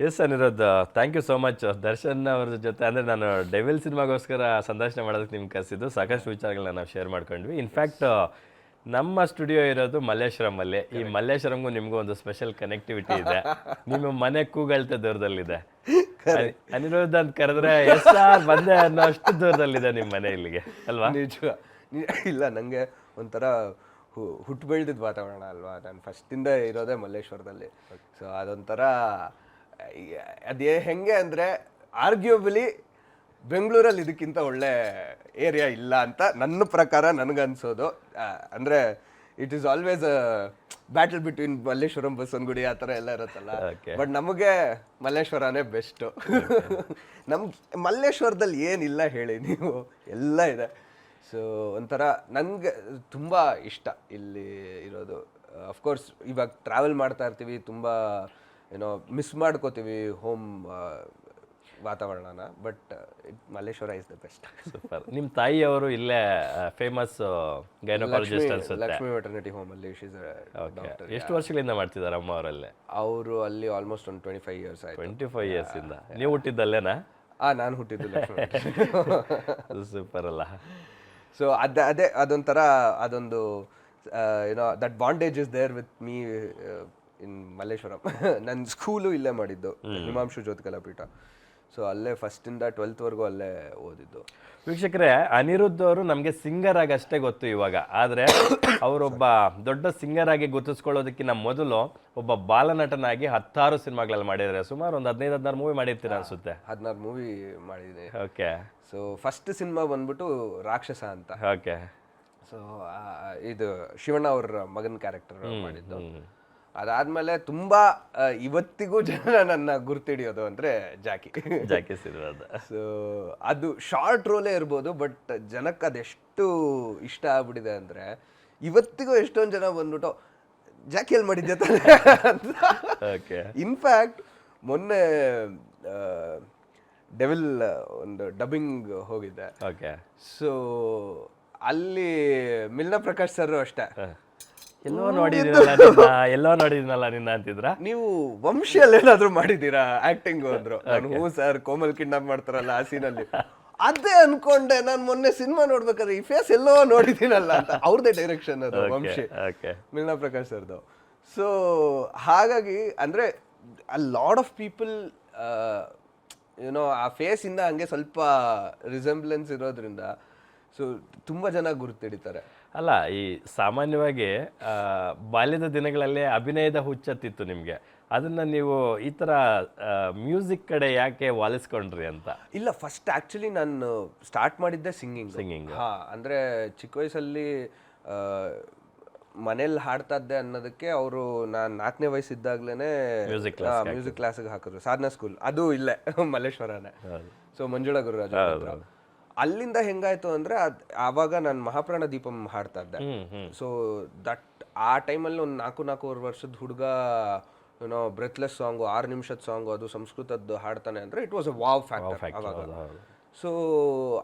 Yes Aniruddha thank you so much Darshan ಅವ್ರ ಜೊತೆ ಅಂದರೆ ನಾನು ಡೆವಿಲ್ ಸಿನಿಮಾಗೋಸ್ಕರ ಸಂದರ್ಶನ ಮಾಡೋದಕ್ಕೆ ನಿಮ್ಗೆ ಕರೆಸಿದ್ದು ಸಾಕಷ್ಟು ವಿಚಾರಗಳನ್ನ ನಾವು ಶೇರ್ ಮಾಡ್ಕೊಂಡ್ವಿ. ಇನ್ಫ್ಯಾಕ್ಟ್ ನಮ್ಮ ಸ್ಟುಡಿಯೋ ಇರೋದು ಮಲ್ಲೇಶ್ವರಮಲ್ಲಿ ಈ ಮಲ್ಲೇಶ್ವರಂಗೂ ನಿಮಗೂ ಒಂದು ಸ್ಪೆಷಲ್ ಕನೆಕ್ಟಿವಿಟಿ ಇದೆ. ನಿಮ್ಮ ಮನೆ ಕೂಗಳತೆ ದೂರದಲ್ಲಿದೆ. ಅನಿ- ಅನಿರುದ್ಧ ಅಂತ ಕರೆದ್ರೆ ಎಸ್ ಆರ್ ಬಂದೆ ಅನ್ನೋ ಅಷ್ಟು ದೂರದಲ್ಲಿದೆ ನಿಮ್ಮ ಮನೆ ಇಲ್ಲಿಗೆ ಅಲ್ವಾ? ನಿಜ. ಇಲ್ಲ ನನಗೆ ಒಂಥರ ಹು- ಹುಟ್ಟು ಬೆಳೆದಿದ್ದ ವಾತಾವರಣ ಅಲ್ವಾ? ನಾನು ಫಸ್ಟಿಂದ ಇರೋದೇ ಮಲ್ಲೇಶ್ವರದಲ್ಲಿ. ಸೊ ಅದೊಂಥರ ಅದೇ ಹೆಂಗೆ ಅಂದರೆ ಆರ್ಗ್ಯೂಬಲಿ ಬೆಂಗಳೂರಲ್ಲಿ ಇದಕ್ಕಿಂತ ಒಳ್ಳೆ ಏರಿಯಾ ಇಲ್ಲ ಅಂತ ನನ್ನ ಪ್ರಕಾರ ನನಗನ್ಸೋದು ಅಂದರೆ it is always battle between Malleshwaram Basavanagudi ಆ ಥರ ಎಲ್ಲ ಇರುತ್ತಲ್ಲ. ಬಟ್ ನಮಗೆ ಮಲ್ಲೇಶ್ವರನೇ ಬೆಸ್ಟು ನಮ್ಮ ಮಲ್ಲೇಶ್ವರದಲ್ಲಿ ಏನಿಲ್ಲ ಹೇಳಿ ನೀವು. ಎಲ್ಲ ಇದೆ. ಸೊ ಒಂಥರ ನನಗೆ ತುಂಬ ಇಷ್ಟ ಇಲ್ಲಿ ಇರೋದು. ಅಫ್ಕೋರ್ಸ್ ಇವಾಗ ಟ್ರಾವೆಲ್ ಮಾಡ್ತಾ ಇರ್ತೀವಿ ತುಂಬ ಏನೋ ಮಿಸ್ ಮಾಡ್ಕೋತೀವಿ home ವಾತಾವರಣನ but Malleshwara is the best super ನಿಮ್ಮ ತಾಯಿಯವರು ಇಲ್ಲೇ ಫೇಮಸ್ ಗೈನಕಾಲಜಿಸ್ಟ್ ಅನ್ಸುತ್ತೆ. ಲಕ್ಷ್ಮಿ ವೆಟರ್ನಿಟಿ ಹೋಮಲ್ಲಿ ಶೀಸ್ ಡಾಕ್ಟರ್ ಎಷ್ಟು ವರ್ಷಗಳಿಂದ ಮಾಡ್ತಿದ್ದಾರೆ ಅಮ್ಮ ಅವರಲ್ಲೇ? ಅವರು ಅಲ್ಲಿ ಆಲ್ಮೋಸ್ಟ್ ಒಂದು ಟ್ವೆಂಟಿ ಫೈವ್ ಇಯರ್ಸ್ ಆಯ್ತು. ಟ್ವೆಂಟಿ ಫೈವ್ ಇಯರ್ಸ್ ಇಂದ. ನೀವು ಹುಟ್ಟಿದ್ದಲ್ಲೇನಾ? ಆ ನಾನು ಹುಟ್ಟಿದ್ದು ಲಕ್ಷ್ಮಿ ಸೂಪರ್ ಅಲ್ಲ. ಸೊ ಅದ ಅದೇ ಅದೊಂಥರ ಅದೊಂದು ಏನೋ that bondage is there with me in Malleshwaram. ನನ್ನ ಸ್ಕೂಲು ಇಲ್ಲೇ ಮಾಡಿದ್ದು ಹಿಮಾಂಶು ಜ್ಯೋತಿ ಕಲಾಪೀಠ. ಸೊ ಅಲ್ಲೇ ಫಸ್ಟಿಂದ ಟ್ವೆಲ್ತ್ವರೆಗೂ ಅಲ್ಲೇ ಓದಿದ್ದು. ವೀಕ್ಷಕರೇ ಅನಿರುದ್ಧ ಅವರು ನಮಗೆ ಸಿಂಗರ್ ಆಗಿ ಅಷ್ಟೇ ಗೊತ್ತು ಇವಾಗ. ಆದರೆ ಅವರೊಬ್ಬ ದೊಡ್ಡ ಸಿಂಗರ್ ಆಗಿ ಗುರುತಿಸ್ಕೊಳ್ಳೋದಕ್ಕಿಂತ ಮೊದಲು ಒಬ್ಬ ಬಾಲನಟನಾಗಿ ಹತ್ತಾರು ಸಿನಿಮಾಗಳಲ್ಲಿ ಮಾಡಿದ್ದಾರೆ. ಸುಮಾರು ಒಂದು ಹದಿನೈದು ಹದಿನಾರು ಮೂವಿ ಮಾಡಿರ್ತೀರ ಅನ್ಸುತ್ತೆ. ಹದಿನಾರು ಮೂವಿ ಮಾಡಿದ್ದೀನಿ. ಓಕೆ ಸೊ ಫಸ್ಟ್ ಸಿನಿಮಾ ಬಂದ್ಬಿಟ್ಟು ರಾಕ್ಷಸ ಅಂತ. ಓಕೆ ಸೊ ಇದು ಶಿವಣ್ಣ ಅವ್ರ ಮಗನ ಕ್ಯಾರೆಕ್ಟರ್ ಮಾಡಿದ್ದು. ಅದಾದ್ಮೇಲೆ ತುಂಬಾ ಆ, ಇವತ್ತಿಗೂ ಜನ ನನ್ನ ಗುರ್ತಿಡಿಯೋದು ಅಂದ್ರೆ ಜಾಕಿ. ಜಾಕಿಸಿದ್ರು ಅದು ಸೊ ಅದು ಶಾರ್ಟ್ ರೋಲೇ ಇರ್ಬೋದು ಬಟ್ ಜನಕ್ಕೆ ಅದೆಷ್ಟು ಇಷ್ಟ ಆಗ್ಬಿಟ್ಟಿದೆ ಅಂದ್ರೆ ಇವತ್ತಿಗೂ ಎಷ್ಟೊಂದು ಜನ ಬಂದ್ಬಿಟ್ಟು ಜಾಕಿಯಲ್ಲಿ ಮಾಡಿದ್ದೆ ತಾನೆ? ಅಂತ. ಓಕೆ ಇನ್ಫ್ಯಾಕ್ಟ್ ಮೊನ್ನೆ ಡೆವಿಲ್ ಒಂದು ಡಬ್ಬಿಂಗ್ ಹೋಗಿದ್ದೆ ಓಕೆ ಸೊ ಅಲ್ಲಿ ಮಿಲ್ನ ಪ್ರಕಾಶ್ ಸರ್ ಅಷ್ಟೇ. ಎಲ್ಲೋ ನೋಡಿದ್ದೀನಲ್ಲ ನಿನ್ನ ಎಲ್ಲೋ ನೋಡಿದ್ನಲ್ಲ ನಿನ್ನ ಅಂತಿದ್ರ? ನೀವು ವಂಶಿಯಲ್ಲಿ ಏನಾದ್ರು ಮಾಡಿದ್ದೀರಾ ಆಕ್ಟಿಂಗ್ ಅಂದ್ರು ನಾನು ಹ್ಞೂ ಸರ್ ಕೋಮಲ್ ಕಿಡ್ನಾಪ್ ಮಾಡ್ತಾರಲ್ಲ ಆ ಸೀನಲ್ಲಿ ಅದೇ ಅನ್ಕೊಂಡೆ ನಾನು ಮೊನ್ನೆ ಸಿನಿಮಾ ನೋಡ್ಬೇಕಾದ್ರೆ ಈ ಫೇಸ್ ಎಲ್ಲೋ ನೋಡಿದ್ದೀನಲ್ಲ ಅಂತ. ಅವ್ರದೇ ಡೈರೆಕ್ಷನ್ ಅದು ವಂಶಿ. ಓಕೆ ಮಿಲ್ನಾ ಪ್ರಕಾಶ್ ಸರ್ದು. ಸೊ ಹಾಗಾಗಿ ಅಂದ್ರೆ ಅ ಲಾಡ್ ಆಫ್ ಪೀಪಲ್ ಏನೋ ಆ ಫೇಸ್ ಇಂದ ಹಂಗೆ ಸ್ವಲ್ಪ ರಿಸೆಂಬ್ಲೆನ್ಸ್ ಇರೋದ್ರಿಂದ ಸೊ ತುಂಬಾ ಜನ ಗುರುತಿಡಿತಾರೆ ಅಲ್ಲ ಈ ಸಾಮಾನ್ಯವಾಗಿ ಬಾಲ್ಯದ ದಿನಗಳಲ್ಲಿ ಅಭಿನಯದ ಹುಚ್ಚತ್ತಿತ್ತು ನಿಮಗೆ. ಅದನ್ನ ನೀವು ಈ ಥರ ಮ್ಯೂಸಿಕ್ ಕಡೆ ಯಾಕೆ ವಾಲಿಸ್ಕೊಂಡ್ರಿ ಅಂತ? ಇಲ್ಲ ಫಸ್ಟ್ ಆ್ಯಕ್ಚುಲಿ ನಾನು ಸ್ಟಾರ್ಟ್ ಮಾಡಿದ್ದೆ ಸಿಂಗಿಂಗ್ ಸಿಂಗಿಂಗ್ ಹಾ ಅಂದ್ರೆ ಚಿಕ್ಕ ವಯಸ್ಸಲ್ಲಿ ಮನೇಲಿ ಹಾಡ್ತಾ ಇದ್ದೆ ಅನ್ನೋದಕ್ಕೆ ಅವರು ನಾನು ನಾಲ್ಕನೇ ವಯಸ್ಸಿದ್ದಾಗಲೇ ಮ್ಯೂಸಿಕ್ ಮ್ಯೂಸಿಕ್ ಕ್ಲಾಸಿಗೆ ಹಾಕಿದ್ರು. ಸಾಧನಾ ಸ್ಕೂಲ್ ಅದು ಇಲ್ಲೇ ಮಲ್ಲೇಶ್ವರನೇ. ಸೊ ಮಂಜುಳಾ ಗುರುರಾಜ್. ಅಲ್ಲಿಂದ ಹೆಂಗಾಯ್ತು ಅಂದ್ರೆ ಅದ್ ಆವಾಗ ನಾನು ಮಹಾಪ್ರಾಣ ದೀಪಂ ಹಾಡ್ತಾ ಇದ್ದೆ. ಸೊ ದಟ್ ಆ ಟೈಮಲ್ಲಿ ಒಂದು ನಾಲ್ಕು ನಾಲ್ಕೂವರೆ ವರ್ಷದ ಹುಡುಗ ಏನೋ ಬ್ರೆತ್ಲೆಸ್ ಸಾಂಗು ಆರು ನಿಮಿಷದ ಸಾಂಗು ಅದು ಸಂಸ್ಕೃತದ್ದು ಹಾಡ್ತಾನೆ ಅಂದ್ರೆ it was a wow factor ಅವಾಗ. ಸೊ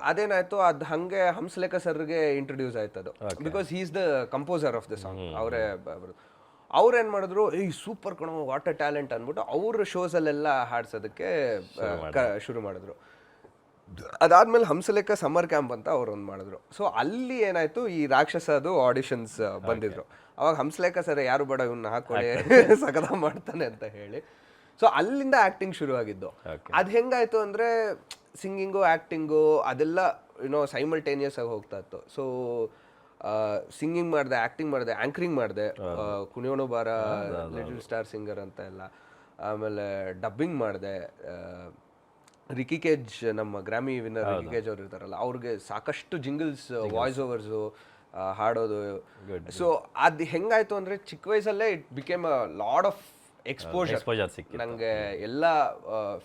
ಅದೇನಾಯ್ತು ಅದು ಹಂಗೆ ಹಂಸಲೇಖ ಸರ್ಗೆ ಇಂಟ್ರೊಡ್ಯೂಸ್ ಆಯ್ತು ಅದು because he is the composer of the song ಅವರೇ ಅವ್ರು ಏನ್ ಮಾಡಿದ್ರು ಈ ಸೂಪರ್ ಕಣೋ ವಾಟರ್ ಟ್ಯಾಲೆಂಟ್ ಅಂದ್ಬಿಟ್ಟು ಅವ್ರ ಶೋಸ್ ಅಲ್ಲೆಲ್ಲ ಹಾಡ್ಸೋದಕ್ಕೆ ಶುರು ಮಾಡಿದ್ರು. ಅದಾದ್ಮೇಲೆ ಹಂಸಲೇಖ ಸಮ್ಮರ್ ಕ್ಯಾಂಪ್ ಅಂತ ಅವ್ರು ಒಂದು ಮಾಡಿದ್ರು. ಸೊ ಅಲ್ಲಿ ಏನಾಯ್ತು ಈ ರಾಕ್ಷಸದು ಆಡಿಷನ್ಸ್ ಬಂದಿದ್ರು. ಅವಾಗ ಹಂಸಲೇಖ ಸರ್ ಯಾರು ಬೇಡ ಇವನ್ನ ಹಾಕೊಳ್ಳಿ ಸಕದ ಮಾಡ್ತಾನೆ ಅಂತ ಹೇಳಿ. ಸೊ ಅಲ್ಲಿಂದ ಆಕ್ಟಿಂಗ್ ಶುರು ಆಗಿದ್ದು ಅದ್ ಹೆಂಗಾಯ್ತು ಅಂದ್ರೆ ಸಿಂಗಿಂಗು ಆಕ್ಟಿಂಗು ಅದೆಲ್ಲ ಏನೋ ಸೈಮಲ್ಟೇನಿಯಸ್ ಆಗಿ ಹೋಗ್ತಾ ಇತ್ತು. ಸೊ ಸಿಂಗಿಂಗ್ ಮಾಡಿದೆ ಆಕ್ಟಿಂಗ್ ಮಾಡಿದೆ ಆಂಕರಿಂಗ್ ಮಾಡಿದೆ. ಕುಣಿಯೋಣು ಬಾರ ಲಿಟಲ್ ಸ್ಟಾರ್ ಸಿಂಗರ್ ಅಂತ ಎಲ್ಲ. ಆಮೇಲೆ ಡಬ್ಬಿಂಗ್ ಮಾಡಿದೆ ರಿಕಿ ಕೇಜ್ ನಮ್ಮ ಗ್ರಾಮಿ ವಿನ್ನರ್ ರಿಕಿ ಕೇಜ್ ಅವ್ರು ಇರ್ತಾರಲ್ಲ ಅವ್ರಿಗೆ ಸಾಕಷ್ಟು ಜಿಂಗಲ್ಸ್ ವಾಯ್ಸ್ ಓವರ್ಸು ಹಾಡೋದು. ಸೊ ಅದು ಹೆಂಗಾಯ್ತು ಅಂದ್ರೆ ಚಿಕ್ಕ ವಯಸ್ಸಲ್ಲೇ it became a lot of exposure exposure ಸಿಕ್ಕಿ ನನಗೆ ಎಲ್ಲ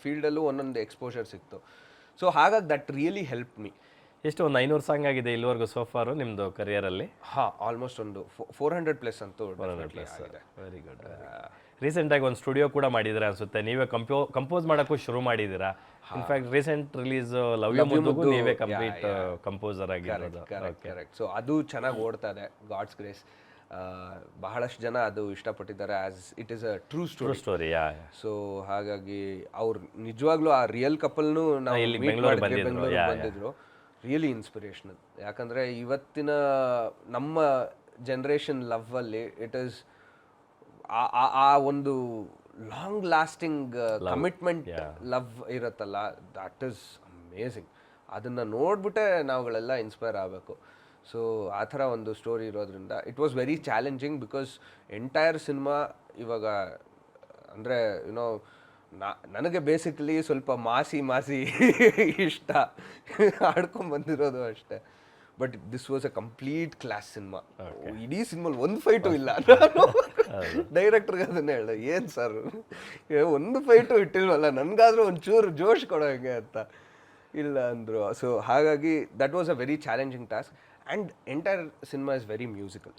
ಫೀಲ್ಡಲ್ಲೂ ಒಂದೊಂದು ಎಕ್ಸ್ಪೋಜರ್ ಸಿಕ್ತು. ಸೊ ಹಾಗಾಗಿ ದಟ್ ರಿಯಲಿ ಹೆಲ್ಪ್ ಮೀ ಎಷ್ಟು ಒಂದು ಐನೂರು ಸಾಂಗ್ ಆಗಿದೆ ಇಲ್ಲಿವರೆಗೂ ಸೋಫಾರು ನಿಮ್ಮದು ಕರಿಯರಲ್ಲಿ ಹಾ ಆಲ್ಮೋಸ್ಟ್ ಒಂದು ಫೋರ್ ಹಂಡ್ರೆಡ್ ಪ್ಲಸ್ ಅಂತೂ ವೆರಿ ಗುಡ್ ರೀಸೆಂಟಾಗಿ ಒಂದು ಸ್ಟುಡಿಯೋ ಕೂಡ ಮಾಡಿದ್ದೀರಾ ಅನ್ಸುತ್ತೆ. ನೀವೇ ಕಂಪೋ ಕಂಪೋಸ್ ಮಾಡೋಕ್ಕೂ ಶುರು ಮಾಡಿದ್ದೀರಾ in fact recent release love you ನೀವೇ ಕಂಪ್ಲೀಟ್ ಕಂಪೋಸರ್ ಆಗಿರೋದು. ಕರೆಕ್ಟ್ ಸೊ ಅದು ಚೆನ್ನಾಗಿ ಓಡ್ತಾ ಇದೆ. ಗಾಡ್ಸ್ ಗ್ರೇಸ್ ಬಹಳಷ್ಟು ಜನ ಅದು ಇಷ್ಟಪಟ್ಟಿದ್ದಾರೆ as it is a true story story so ಹಾಗಾಗಿ ಅವ್ರು ನಿಜವಾಗ್ಲೂ ಆ ರಿಯಲ್ ಕಪಲ್ನು ನಾವು ಇಲ್ಲಿ ಯಾ. ಬಂದಿದ್ರು. ರಿಯಲಿ ಇನ್ಸ್ಪಿರೇಷನಲ್ ಯಾಕಂದ್ರೆ ಇವತ್ತಿನ ನಮ್ಮ ಜನ್ರೇಷನ್ ಲವ್ ಅಲ್ಲಿ ಇಟ್ ಇಸ್ ಆ ಒಂದು ಲಾಂಗ್ ಲಾಸ್ಟಿಂಗ್ ಕಮಿಟ್ಮೆಂಟ್ ಲವ್ ಇರುತ್ತಲ್ಲ ದಟ್ ಇಸ್ ಅಮೇಝಿಂಗ್ ಅದನ್ನು ನೋಡ್ಬಿಟ್ಟೆ ನಾವುಗಳೆಲ್ಲ ಇನ್ಸ್ಪೈರ್ ಆಗಬೇಕು. ಸೊ ಆ ಥರ ಒಂದು ಸ್ಟೋರಿ ಇರೋದ್ರಿಂದ it was very challenging because entire cinema ಇವಾಗ ಅಂದರೆ ಯುನೋ ನಾ ನನಗೆ ಬೇಸಿಕಲಿ ಸ್ವಲ್ಪ ಮಾಸಿ ಮಾಸಿ ಇಷ್ಟ. ಆಡ್ಕೊಂಡು ಬಂದಿರೋದು ಅಷ್ಟೇ. But this was a complete class cinema ಇಡೀ ಸಿನಿಮಾಲ್ ಒಂದು ಫೈಟು ಇಲ್ಲ. ಡೈರೆಕ್ಟರ್ಗೆ ಅದನ್ನ ಹೇಳ್ದೆ ಏನು ಸರ್ ಒಂದು ಫೈಟು ಇಟ್ಟಿಲ್ವಲ್ಲ? ನನಗಾದ್ರೂ ಒಂಚೂರು ಜೋಶ್ ಕೊಡೋ ಹಾಗೆ ಅಂತ. ಇಲ್ಲ ಅಂದರು. ಸೊ ಹಾಗಾಗಿ that was a very challenging task and entire cinema is very musical